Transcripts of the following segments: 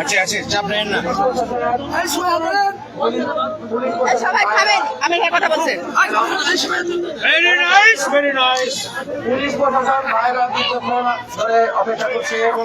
আচ্ছা আচ্ছা চাপ নেন না সবাই খাবেন আমি কথা নাইস পুলিশ প্রশাসন ভাইরা ধরে অপেক্ষা করছে দাও।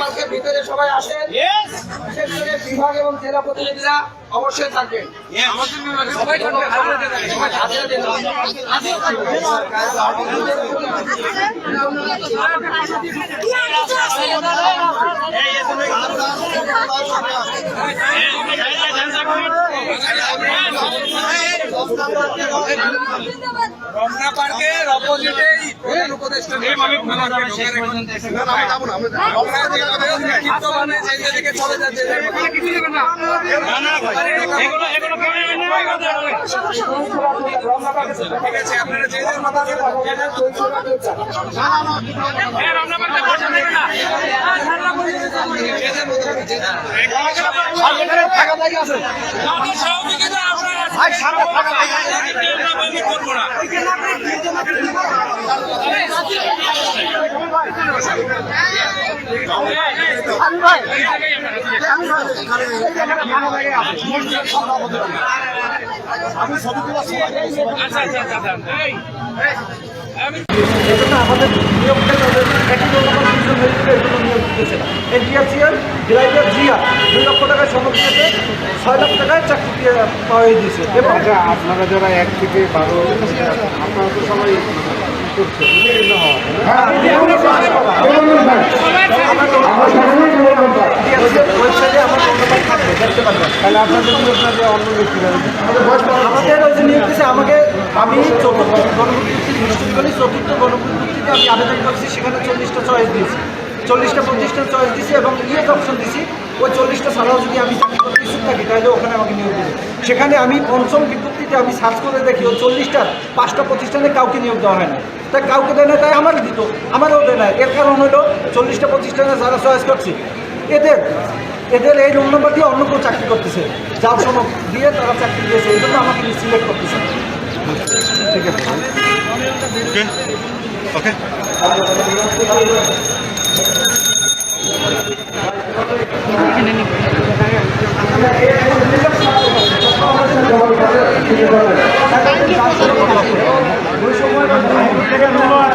পার্কের ভিতরে সবাই আসেন। বিশেষ করে বিভাগ এবং জেলা প্রতিনিধিরা অবশ্যই থাকবেন। সবাই থাকবেন সবাই হাজিরা দিন। রমনা পার্কের অপোজিটেই প্রধান উপদেষ্টা রমনা থেকে আমাদের নেতৃত্ব মানে সেই দিকে চলে যাচ্ছে ঠিক আছে আপনারা যে যার মতো আমাদের নিয়োগটা তাদের একই রকম দুজন হয়েছিল না এনটিআরসিএল ড্রাইভার জিয়া দুই লক্ষ টাকায় সনদ দিয়েছে ছয় লাখ টাকায় চাকরি দিয়ে পাওয়া দিয়েছে। এবং আচ্ছা আপনারা যারা এক থেকে বারো আপনারা তো সবাই করছেন বিভিন্ন ওয়েবসাইটে আমার থাকবে দেখতে পারবেন। তাহলে আপনাদের অন্য আমাদের ওই যে নিয়োগ দিয়েছে আমাকে আমি চতুর্থ করি চতুর্থ গণপ্রযুক্তিতে আমি আবেদন করেছি সেখানে চল্লিশটা চয়েস দিয়েছি। চল্লিশটা পঁচিশটা চয়েস দিছি এবং ইয়েস অপশন দিছি। ওই চল্লিশটা ছাড়াও যদি আমি চাকরি করতে ইচ্ছুক থাকি তাহলে ওখানে আমাকে নিয়োগ দেবে। সেখানে আমি পঞ্চম বিজ্ঞপ্তিতে আমি সার্চ করে দেখি ওই চল্লিশটার পাঁচটা প্রতিষ্ঠানে কাউকে নিয়োগ দেওয়া হয় না তাই কাউকে দেয় না তাই আমারও দিত আমারও দেয় না। এর কারণ হলো চল্লিশটা প্রতিষ্ঠানে যারা চয়েস করছি এদের এদের এই রোল নম্বর দিয়ে অন্য কেউ চাকরি করতেছে। যার সনদ দিয়ে তারা চাকরি দিয়েছে এই জন্য আমাকে সিলেক্ট করতেছে। ঠিক আছে। ওকে ওকে ধন্যবাদ ধন্যবাদ